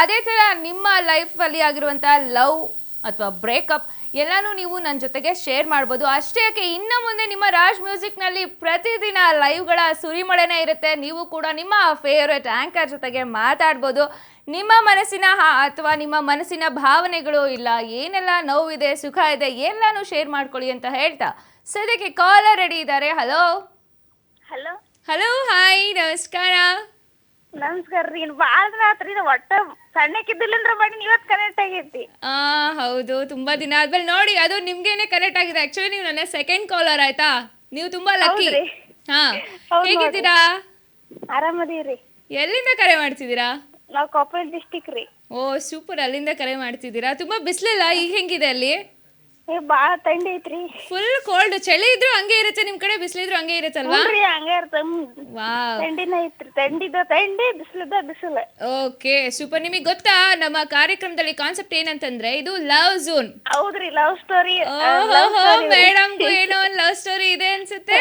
ಅದೇ ಥರ ನಿಮ್ಮ ಲೈಫಲ್ಲಿ ಆಗಿರುವಂಥ ಲವ್ ಅಥವಾ ಬ್ರೇಕಪ್ ಎಲ್ಲನೂ ನೀವು ನನ್ನ ಜೊತೆಗೆ ಶೇರ್ ಮಾಡ್ಬೋದು. ಅಷ್ಟೇ ಯಾಕೆ ಇನ್ನು ಮುಂದೆ ನಿಮ್ಮ ರಾಜ್ ಮ್ಯೂಸಿಕ್ನಲ್ಲಿ ಪ್ರತಿದಿನ ಲೈವ್ಗಳ ಸುರಿಮಳೆನೇ ಇರುತ್ತೆ. ನೀವು ಕೂಡ ನಿಮ್ಮ ಫೇವ್ರೆಟ್ ಆ್ಯಂಕರ್ ಜೊತೆಗೆ ಮಾತಾಡ್ಬೋದು. ನಿಮ್ಮ ಮನಸ್ಸಿನ ಅಥವಾ ನಿಮ್ಮ ಮನಸ್ಸಿನ ಭಾವನೆಗಳು ಇಲ್ಲ ಏನೆಲ್ಲ ನೋವಿದೆ ಸುಖ ಇದೆ ಎಲ್ಲನೂ ಶೇರ್ ಮಾಡ್ಕೊಳ್ಳಿ ಅಂತ ಹೇಳ್ತಾ ಸದ್ಯಕ್ಕೆ ಕಾಲರ್ ರೆಡಿ ಇದ್ದಾರೆ. ಹಲೋ ಹಲೋ ಹಲೋ ಹಾಯ್ ನಮಸ್ಕಾರ. ನಮಸ್ಕಾರ ರೀ ಭಾಳ ದಿನ ಆತ್ರಿ ನಾ ಒಟ್ಟ ಸಣ್ಣಕ್ಕಿದ್ದಿಲ್ಲಂದ್ರ ಮಾಡಿ ಇವತ್ತು ಕನೆಕ್ಟ್ ಆಗೈತಿ. ಆ ಹೌದು ತುಂಬಾ ದಿನ ಆದ್ಮೇಲೆ ನೋಡಿ ಅದು ನಿಮ್ಗೇನೆ ಕರೆಕ್ಟ್ ಆಗಿದೆ. ಆಕ್ಚುಲಿ ನೀವು ನನ್ನ ಸೆಕೆಂಡ್ ಕಾಲರ್ ಆಯ್ತಾ? ನೀವು ತುಂಬಾ ಲಕ್ಕಿ ಹೌದ್ರಿ? ಹಾ ಹೌದ್ ಹೇಗಿದ್ದೀರಾ? ಆರಾಮದೀವ್ರಿ ಎಲ್ಲಿಂದ ಕರೆ ಮಾಡ್ತಿದ್ದೀರಾ? ನಾವು ಕೊಪ್ಪಳ ಡಿಸ್ಟಿಕ್ ರೀ. ಓ ಸೂಪರ್ ಅಲ್ಲಿಂದ ಕರೆ ಮಾಡ್ತಿದ್ದೀರಾ? ತುಂಬಾ ಬಿಸ್ಲಿಲ್ಲ ಈಗ ಹೆಂಗಿದೆ ಅಲ್ಲಿ? ಏ ಬಾ ತಂಡಿ ಐತ್ರಿ. ಫುಲ್ ಕೋಲ್ಡ್ ಚಳಿ ಇದ್ರು ಹಂಗೆ ಇರುತ್ತೆ ನಿಮ್ ಕಡೆ ಬಿಸಿಲಿದ್ರು ಹಂಗೆ ಇರುತ್ತಲ್ವಾ? ಹ್ಞೂ ರೀ ಹಂಗೆ ಇರ್ತ ವಾವ್ ಥಂಡಿನ ಐತ್ರಿ ತಂಡಿದ ಥಂಡಿ ಬಿಸಿಲದ ಬಿಸಿಲು. ಓಕೆ ಸೂಪರ್ ನಿಮಗೆ ಗೊತ್ತಾ ನಮ್ಮ ಕಾರ್ಯಕ್ರಮದಲ್ಲಿ ಕಾನ್ಸೆಪ್ಟ್ ಏನಂತಂದ್ರೆ ಇದು ಲವ್ ಝೋನ್ ಹೌದ್ರಿ ಲವ್ ಸ್ಟೋರಿ ಓಹೋ ಮೇಡಮ್ಗೂ ಏನೋ ಒಂದು ಲವ್ ಸ್ಟೋರಿ ಇದೆ ಅನ್ಸುತ್ತೆ.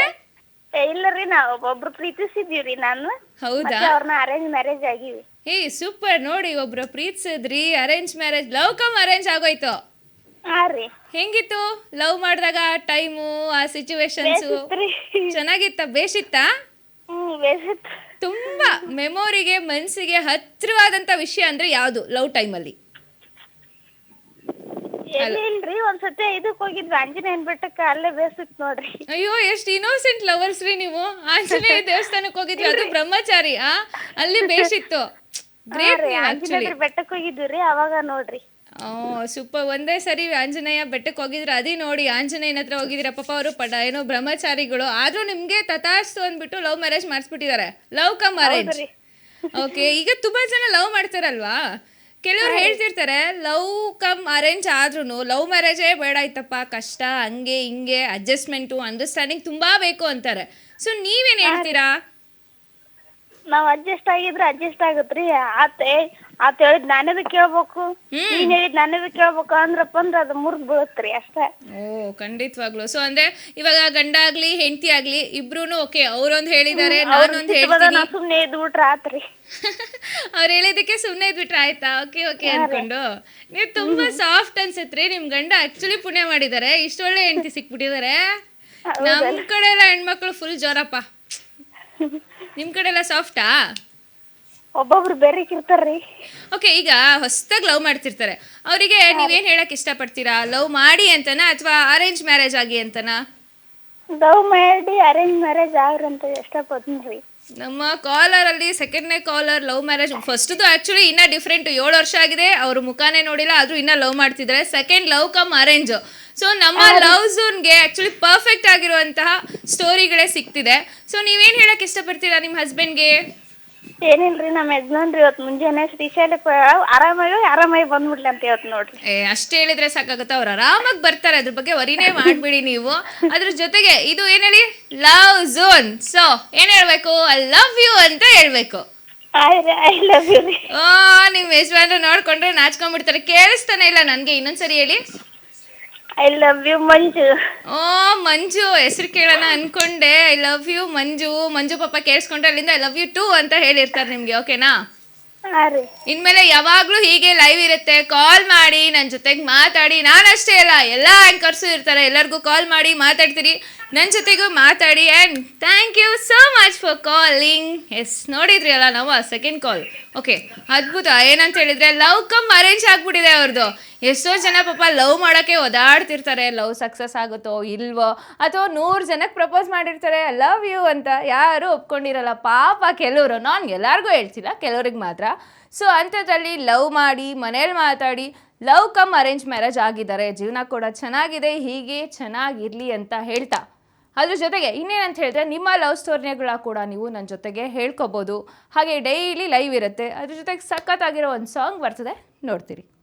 ಇಲ್ಲ ರೀ ನಾವು ಒಬ್ಬೊಬ್ರು ಪ್ರೀತಿಸಿದೀವ್ರಿ ನಾನು. ಹೌದಾ? ಅವ್ರನ್ನ ಅರೇಂಜ್ ಮ್ಯಾರೇಜ್ ಆಗಿವಿ. ಹೇ ಸೂಪರ್ ನೋಡಿ ಒಬ್ರು ಪ್ರೀತಿಸಿದ್ರಿ arrange marriage love cum arrange ಆಗೋಯ್ತು. ಹಾಂ ರೀ. ಹೆಂಗಿತ್ತು? ಲವ್ ಮಾಡಿದಾಗ ಟೈಮು ಆ ಸಿಚುವೇಶನ್ಸ್ ಬೇಸಿತ್ರಿ. ಚೆನ್ನಾಗಿತ್ತ? ಬೇಸಿತ್ತು? ತುಂಬಾ ಮೆಮೊರಿಗೆ ಮನ್ಸಿಗೆ ಹತ್ರವಾದಂತ ವಿಷಯ ಅಂದ್ರೆ ಯಾವುದು? ಲವ್ ಟೈಮಲ್ಲಿ ಎಲ್ಲಿ ಇಲ್ರಿ? ಒಂದ್ಸತಿ ಇದಕ್ ಹೋಗಿದ್ವಿ. ಆಂಜನೇಯನ್ ಬೆಟ್ಟಕ್ಕ ಅಲ್ಲೇ ಬೇಸಿತ್ತು ನೋಡ್ರಿ. ಅಯ್ಯೋ ಎಷ್ಟು ಇನೋಸೆಂಟ್ ಲವರ್ಸ್ ರೀ ನೀವು. ಆಂಜನೇಯ ದೇವಸ್ಥಾನಕ್ಕೆ ಹೋಗಿದ್ವಿ. ಅದು ಬ್ರಹ್ಮಚಾರಿ ಆ? ಅಲ್ಲಿ ಬೇಸಿತ್ತು. ಗ್ರೇಟ್ ರೀ ಆಕ್ಚುಲಿ ಆಂಜನೇಯದ್ರ ಬೆಟ್ಟಕ್ಕೆ ಹೋಗಿದ್ವಿ ರೀ ಅವಾಗ ನೋಡ್ರಿ. ಸೂಪರ್ ಒಂದೇ ಸರಿ ಆಂಜನೇಯ ಬೆಟ್ಟಕ್ಕೆ ಹೋಗಿದ್ರೆ ಅದೇ ನೋಡಿ ಆಂಜನೇಯನ ಹತ್ರ ಹೋಗಿದ್ದೀರ? ಪಾಪ ಅವರು ಪಡ ಏನೋ ಬ್ರಹ್ಮಚಾರಿಗಳು. ಆದ್ರೂ ನಿಮ್ಗೆ ತಥಾಸ್ತು ಅಂದ್ಬಿಟ್ಟು ಲವ್ ಮ್ಯಾರೇಜ್ ಮಾಡಿಸ್ಬಿಟ್ಟಿದ್ದಾರೆ. ಲವ್ ಕಮ್ ಮ್ಯಾರೇಜ್ ಓಕೆ ಈಗ ತುಂಬಾ ಜನ ಲವ್ ಮಾಡ್ತಾರಲ್ವಾ? ಕೆಲವ್ರು ಹೇಳ್ತಿರ್ತಾರೆ ಲವ್ ಕಮ್ ಅರೇಂಜ್ ಆದ್ರೂ ಲವ್ ಮ್ಯಾರೇಜೇ ಬೇಡ ಆಯ್ತಪ್ಪ ಕಷ್ಟ ಹಂಗೆ ಹಿಂಗೆ ಅಡ್ಜಸ್ಟ್ಮೆಂಟು ಅಂಡರ್ಸ್ಟ್ಯಾಂಡಿಂಗ್ ತುಂಬಾ ಬೇಕು ಅಂತಾರೆ. ಸೊ ನೀವೇನ್ ಹೇಳ್ತೀರಾ? ನಾವ್ ಅಡ್ಜಸ್ಟ್ ಆಗಿದ್ರೆ ಅಡ್ಜಸ್ಟ್ ಆಗತ್ರಿ. ಆತ ಆತ ಹೇಳಿದ್ ನಾನೇದು ಕೇಳ್ಬೇಕು. ನೀನ್ ಹೇಳಿದ್ ನಾನೇದು ಕೇಳ್ಬೇಕು ಅಂದ್ರಪ್ಪ ಅಂದ್ರ ಅದು ಮುರ್ದ್ ಬೀಳತ್ರಿ ಅಷ್ಟೇ. ಓ ಖಂಡಿತವಾಗ್ಲು. ಸೊ ಅಂದ್ರೆ ಇವಾಗ ಗಂಡ ಆಗ್ಲಿ ಹೆಂಡತಿ ಆಗ್ಲಿ ಇಬ್ರೂನು ಓಕೆ ಅವ್ರೊಂದ್ ಹೇಳಿದಾರೆ ನಾನೊಂದ್ ಹೇಳ್ತೀನಿ. ನಾ ಸುಮ್ನೆ ಇದ್ ಬಿಟ್ರ ಆತ್ರಿ. ಅವ್ರು ಹೇಳಿದಕ್ಕೆ ಸುಮ್ನೆ ಇದ್ ಬಿಟ್ರ ಆಯ್ತಾ? ಓಕೆ ಓಕೆ ಅನ್ಕೊಂಡು. ನೀವು ತುಂಬಾ ಸಾಫ್ಟ್ ಅನ್ಸತ್ರಿ ನಿಮ್ ಗಂಡ ಆಕ್ಚುಲಿ ಪುಣ್ಯ ಮಾಡಿದಾರೆ. ಇಷ್ಟೊಳ್ಳೆ ಹೆಂಡತಿ ಸಿಕ್ಬಿಟ್ಟಿದ್ದಾರೆ ನಮ್ ಕಡೆ ಎಲ್ಲ ಹೆಣ್ಮಕ್ಳು ಫುಲ್ ಜೋರಪ್ಪ ನಿಮ್ ಕಡೆ ಎಲ್ಲ ಸಾಫ್ಟಾ? ಒಬ್ಬೊಬ್ರು ಬೇರೆ ಇರ್ತಾರ್ರಿ ಓಕೆ ಈಗ ಹೊಸದಾಗಿ ಲವ್ ಮಾಡ್ತಿರ್ತಾರೆ. ಅವರಿಗೆ ನೀವೇನ್ ಹೇಳಕ್ ಇಷ್ಟಪಡ್ತೀರಾ? ಲವ್ ಮಾಡಿ ಅಂತನಾ ಅಥವಾ ಅರೇಂಜ್ ಮ್ಯಾರೇಜ್ ಆಗಿ ಅಂತನಾ? ಲವ್ ಮಾಡಿ ಅರೇಂಜ್ ಮ್ಯಾರೇಜ್ ಆಗ್ರಂತ ಇಷ್ಟಪಡ್ತೀನ್ರಿ ನಮ್ಮ ಕಾಲರ್ ಅಲ್ಲಿ ಸೆಕೆಂಡ್ನೇ ಕಾಲರ್ ಲವ್ ಮ್ಯಾರೇಜ್ ಫಸ್ಟ್ದು ಆಕ್ಚುಲಿ ಇನ್ನ ಡಿಫ್ರೆಂಟ್ ಏಳು ವರ್ಷ ಆಗಿದೆ ಅವ್ರ ಮುಖಾನೇ ನೋಡಿಲ್ಲ ಆದ್ರೂ ಇನ್ನ ಲವ್ ಮಾಡ್ತಿದ್ದಾರೆ second love cum arrange so ನಮ್ಮ ಲವ್ ಝೋನ್ಗೆ ಆಕ್ಚುಲಿ ಪರ್ಫೆಕ್ಟ್ ಆಗಿರುವಂತಹ ಸ್ಟೋರಿಗಳೇ ಸಿಗ್ತಿದೆ ಸೊ ನೀವೇನ್ ಹೇಳಕ್ ಇಷ್ಟಪಡ್ತೀರಾ ನಿಮ್ಮ ಹಸ್ಬೆಂಡ್ಗೆ ಏನಿಲ್ರಿ ನಮ್ಮ ಯಜಮಾನ್ರಿ ಇವತ್ತು ಮುಂಜಾನೆ ಶ್ರೀಶೈಲಕ್ಕೆ ಆರಾಮಾಗಿ ಆರಾಮಾಗಿ ಬಂದ್ಬಿಡ್ಲಿ ಅಂತ ಇವತ್ತು ನೋಡ್ರಿ. ಏ ಅಷ್ಟೇ ಹೇಳಿದ್ರೆ ಸಾಕಾಗುತ್ತೆ? ಅವ್ರು ಆರಾಮಾಗಿ ಬರ್ತಾರೆ ಅದ್ರ ಬಗ್ಗೆ ವರಿನೇ ಮಾಡ್ಬಿಡಿ ನೀವು. ಅದ್ರ ಜೊತೆಗೆ ಇದು ಏನ್ ಹೇಳಿ? ಲವ್ ಝೋನ್ ಸೊ ಏನ್ ಹೇಳ್ಬೇಕು? ಐ ಲವ್ ಯು ಅಂತ ಹೇಳ್ಬೇಕು. ಆಯ್ರಿ ಐ ಲವ್ ಯು ರೀ. ಆ ನಿಮ್ ಯಜಮಾನ್ರು ನೋಡ್ಕೊಂಡ್ರೆ ನಾಚ್ಕೊಂಡ್ಬಿಡ್ತಾರೆ. ಕೇಳಿಸ್ತಾನೆ ಇಲ್ಲ ನನ್ಗೆ ಇನ್ನೊಂದ್ಸರಿ ಹೇಳಿ. ಐ ಲವ್ ಯು ಮಂಜು ಓ ಮಂಜು ಹೆಸರು ಕೇಳೋಣ ಅನ್ಕೊಂಡೆ. I love you Manju. Manju ಪಾಪ ಕೇಳಿಸ್ಕೊಂಡ್ರೆ ಅಲ್ಲಿಂದ ಐ ಲವ್ ಯು ಟು ಅಂತ ಹೇಳಿರ್ತಾರೆ ನಿಮ್ಗೆ ಓಕೆನಾ? ಹಾ ರೀ. ಇನ್ಮೇಲೆ ಯಾವಾಗ್ಲೂ ಹೀಗೆ ಲೈವ್ ಇರುತ್ತೆ. ಕಾಲ್ ಮಾಡಿ ನನ್ನ ಜೊತೆಗೆ ಮಾತಾಡಿ. ನಾನಷ್ಟೇ ಅಲ್ಲ ಎಲ್ಲ ಆ್ಯಂಕರ್ಸು ಇರ್ತಾರೆ. ಎಲ್ಲರಿಗೂ ಕಾಲ್ ಮಾಡಿ ಮಾತಾಡ್ತೀರಿ. ನನ್ನ ಜೊತೆಗೂ ಮಾತಾಡಿ and thank you so much for calling yes ನೋಡಿದ್ರಿ ಅಲ್ಲ ನಾವು ಸೆಕೆಂಡ್ ಕಾಲ್ ಓಕೆ ಅದ್ಭುತ. ಏನಂತ ಹೇಳಿದ್ರೆ ಲವ್ ಕಮ್ ಅರೇಂಜ್ ಆಗ್ಬಿಟ್ಟಿದೆ ಅವ್ರದ್ದು ಎಷ್ಟೋ ಜನ ಪಾಪ ಲವ್ ಮಾಡೋಕ್ಕೆ ಓದಾಡ್ತಿರ್ತಾರೆ. ಲವ್ ಸಕ್ಸಸ್ ಆಗುತ್ತೋ ಇಲ್ವೋ ಅಥವಾ ನೂರು ಜನಕ್ಕೆ ಪ್ರಪೋಸ್ ಮಾಡಿರ್ತಾರೆ ಲವ್ ಯು ಅಂತ ಯಾರು ಒಪ್ಕೊಂಡಿರಲ್ಲ. ಪಾಪ ಕೆಲವರು, ನಾನು ಎಲ್ಲರಿಗೂ ಹೇಳ್ತಿಲ್ಲ, ಕೆಲವ್ರಿಗೆ ಮಾತ್ರ. ಸೊ ಅಂಥದ್ರಲ್ಲಿ ಲವ್ ಮಾಡಿ, ಮನೇಲಿ ಮಾತಾಡಿ ಲವ್ ಕಮ್ ಅರೇಂಜ್ ಮ್ಯಾರೇಜ್ ಆಗಿದ್ದಾರೆ. ಜೀವನ ಕೂಡ ಚೆನ್ನಾಗಿದೆ, ಹೀಗೆ ಚೆನ್ನಾಗಿರಲಿ ಅಂತ ಹೇಳ್ತಾ. ಅದ್ರ ಜೊತೆಗೆ ಇನ್ನೇನಂತ ಹೇಳಿದ್ರೆ ನಿಮ್ಮ ಲವ್ ಸ್ಟೋರಿಗಳ ಕೂಡ ನೀವು ನನ್ನ ಜೊತೆಗೆ ಹೇಳ್ಕೊಬೋದು. ಹಾಗೆ ಡೈಲಿ ಲೈವ್ ಇರುತ್ತೆ. ಅದ್ರ ಜೊತೆಗೆ ಸಖತ್ತಾಗಿರೋ ಒಂದು ಸಾಂಗ್ ಬರ್ತದೆ, ನೋಡ್ತೀರಿ.